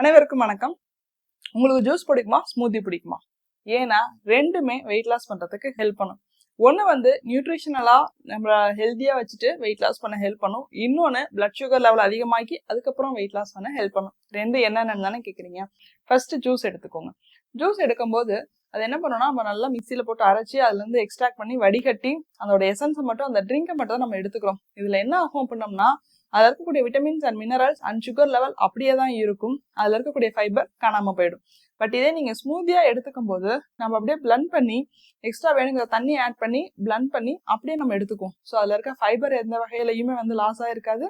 அனைவருக்கும் வணக்கம். உங்களுக்கு ஜூஸ் பிடிக்குமா? ஸ்மூத்தி பிடிக்குமா? ஏன்னா ரெண்டுமே வெயிட் லாஸ் பண்ணுறதுக்கு ஹெல்ப் பண்ணும். ஒன்று வந்து நியூட்ரிஷனலாக நம்ம ஹெல்த்தியாக வச்சுட்டு வெயிட் லாஸ் பண்ண ஹெல்ப் பண்ணும். இன்னொன்று பிளட் சுகர் லெவல் அதிகமாக்கி அதுக்கப்புறம் வெயிட் லாஸ் பண்ண ஹெல்ப் பண்ணும். ரெண்டு என்னென்னு தானே கேட்குறீங்க ஃபஸ்ட்டு ஜூஸ் எடுத்துக்கோங்க. ஜூஸ் எடுக்கும்போது அது என்ன பண்ணோம்னா நம்ம நல்லா மிக்சியில் போட்டு அரைச்சி அதுலேருந்து எக்ஸ்ட்ராக்ட் பண்ணி வடிகட்டி அதோட எசன்ஸை மட்டும் அந்த ட்ரிங்கை மட்டும் தான் நம்ம எடுத்துக்கிறோம். இதில் என்ன ஆகும் அப்படின்னம்னா அதில் இருக்கக்கூடிய vitamins and minerals and sugar level அப்படியே தான் இருக்கும். அதில் இருக்கக்கூடிய ஃபைபர் காணாமல் போயிடும். பட் இதே நீங்கள் ஸ்மூத்தியாக எடுத்துக்கும் போது நம்ம அப்படியே பிளண்ட் பண்ணி எக்ஸ்ட்ரா வேணுங்கிற தண்ணி ஆட் பண்ணி பிளண்ட் பண்ணி அப்படியே நம்ம எடுத்துக்குவோம். ஸோ அதில் இருக்க ஃபைபர் எந்த வகையிலையுமே வந்து லாஸ் ஆகிருக்காது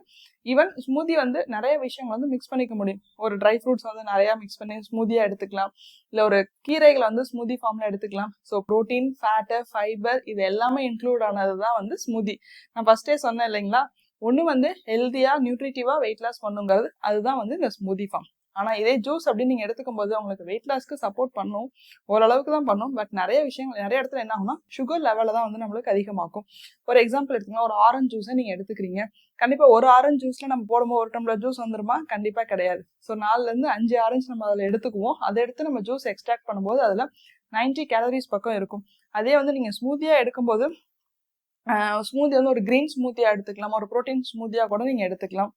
ஈவன் ஸ்மூதி வந்து நிறைய விஷயங்கள் வந்து மிக்ஸ் பண்ணிக்க முடியும். ஒரு ட்ரை ஃப்ரூட்ஸ் வந்து நிறையா மிக்ஸ் பண்ணி ஸ்மூதியாக எடுத்துக்கலாம். இல்லை ஒரு கீரைகளை வந்து ஸ்மூதி ஃபார்மில் எடுத்துக்கலாம். ஸோ ப்ரோட்டீன் ஃபேட்டு ஃபைபர் இது எல்லாமே இன்க்ளூட் ஆனது தான் வந்து ஸ்மூதி நான் ஃபஸ்ட்டே சொன்னேன் இல்லைங்களா? ஒன்று வந்து ஹெல்த்தியாக நியூட்ரிட்டிவாக வெயிட் லாஸ் பண்ணுங்கிறது. அதுதான் வந்து இந்த ஸ்மூதி ஃபார்ம் ஆனால் இதே ஜூஸ் அப்படின்னு நீங்கள் எடுத்துக்கும் போது உங்களுக்கு வெயிட் லாஸ்க்கு சப்போர்ட் பண்ணும். ஓரளவுக்கு தான் பண்ணும். பட் நிறைய விஷயங்கள் நிறைய இடத்துல என்ன ஆகும்னா சுகர் லெவலில் தான் வந்து நம்மளுக்கு அதிகமாக்கும். ஒரு எக்ஸாம்பிள் எடுத்துக்கலாம் ஒரு ஆரஞ்சு ஜூஸை நீங்கள் எடுத்துக்கிறீங்க. கண்டிப்பாக ஒரு ஆரஞ்சு ஜூஸில் நம்ம போடும்போது ஒரு டம்ளர் ஜூஸ் வந்துருமா? கண்டிப்பாக கிடையாது. ஸோ நாலுலேருந்து அஞ்சு ஆரஞ்சு நம்ம அதில் எடுத்துக்குவோம். அதை எடுத்து நம்ம ஜூஸ் எக்ஸ்ட்ராக்ட் பண்ணும்போது அதில் நைன்ட்டி கேலரிஸ் பக்கம் இருக்கும். அதே வந்து நீங்கள் ஸ்மூத்தியாக எடுக்கும்போது ஸ்மூத்தி வந்து ஒரு க்ரீன் ஸ்மூத்தியாக எடுத்துக்கலாம். ஒரு ப்ரோட்டீன் ஸ்மூத்தியாக கூட நீங்கள் எடுத்துக்கலாம்.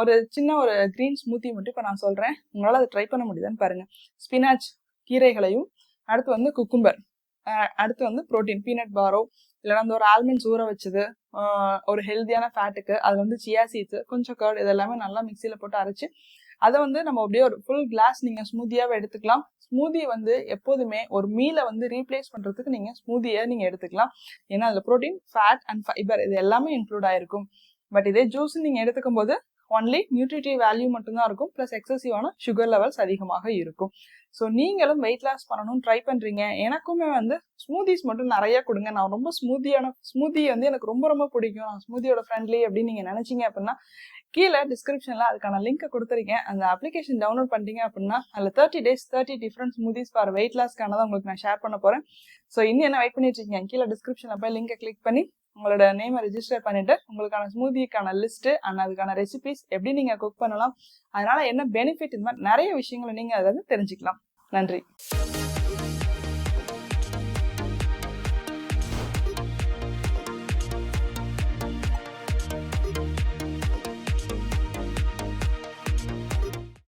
ஒரு சின்ன ஒரு க்ரீன் ஸ்மூத்தி மட்டும் இப்போ நான் சொல்கிறேன் உங்களால் அதை ட்ரை பண்ண முடியுதான்னு பாருங்கள் ஸ்பினாச் கீரைகளையும் அடுத்து வந்து குக்கும்பர் அடுத்து வந்து ப்ரோட்டீன் பீனட் பாரோ இல்லைனா வந்து ஒரு ஆல்மண்ட்ஸ் ஊற வச்சது ஒரு ஹெல்த்தியான ஃபேட்டுக்கு அது வந்து சியா சீட்ஸு கொஞ்சம் கர்ட் இதெல்லாமே நல்லா மிக்சியில் போட்டு அரைச்சி அதை வந்து நம்ம அப்படியே ஒரு ஃபுல் கிளாஸ் நீங்க ஸ்மூத்தியாகவே எடுத்துக்கலாம். ஸ்மூதி வந்து எப்போதுமே ஒரு மீலை வந்து ரீப்ளேஸ் பண்றதுக்கு நீங்க ஸ்மூதியை நீங்க எடுத்துக்கலாம். ஏன்னா அதுல ப்ரோட்டீன் ஃபேட் அண்ட் ஃபைபர் இது எல்லாமே இன்க்ளூட் ஆயிருக்கும். பட் இதே ஜூஸ் நீங்க எடுத்துக்கும் போது ஒன்லி நியூட்ரிட்டிவ் வேல்யூ மட்டும்தான் இருக்கும். ப்ளஸ் எக்ஸசிவான சுகர் லெவல்ஸ் அதிகமாக இருக்கும். ஸோ நீங்களும் வெயிட் லாஸ் பண்ணணும்னு ட்ரை பண்ணுறீங்க எனக்குமே வந்து ஸ்மூதிஸ் மட்டும் நிறைய கொடுங்க. நான் ரொம்ப ஸ்மூதியான ஸ்மூதி வந்து எனக்கு ரொம்ப ரொம்ப பிடிக்கும். நான் ஸ்மூதியோட ஃப்ரெண்ட்லி அப்படின்னு நீங்கள் நினச்சிங்க அப்படின்னா கீழே டிஸ்கிரிப்ஷனில் அதுக்கான லிங்க்கை கொடுத்துருக்கேன். அந்த அப்ளிகேஷன் டவுன்லோட் பண்ணிட்டீங்க அப்படின்னா அதில் thirty days thirty different smoothies for weight லாஸ்க்கானதான் உங்களுக்கு நான் ஷேர் பண்ண போகிறேன் ஸோ இன்னும் என்ன வெயிட் பண்ணிட்டு இருக்கீங்க? கீழே டிஸ்கிரிப்ஷனில் போய் லிங்கை கிளிக் பண்ணி உங்களோட நேமை ரெஜிஸ்டர் பண்ணிட்டு உங்களுக்கான ஸ்மூதிக்கான லிஸ்ட்டு அண்ட் அதுக்கான ரெசிபிஸ் எப்படி நீங்கள் குக் பண்ணலாம் அதனால என்ன பெனிஃபிட் இந்த மாதிரி நிறைய விஷயங்களை நீங்கள் அதை வந்து தெரிஞ்சுக்கலாம். நன்றி.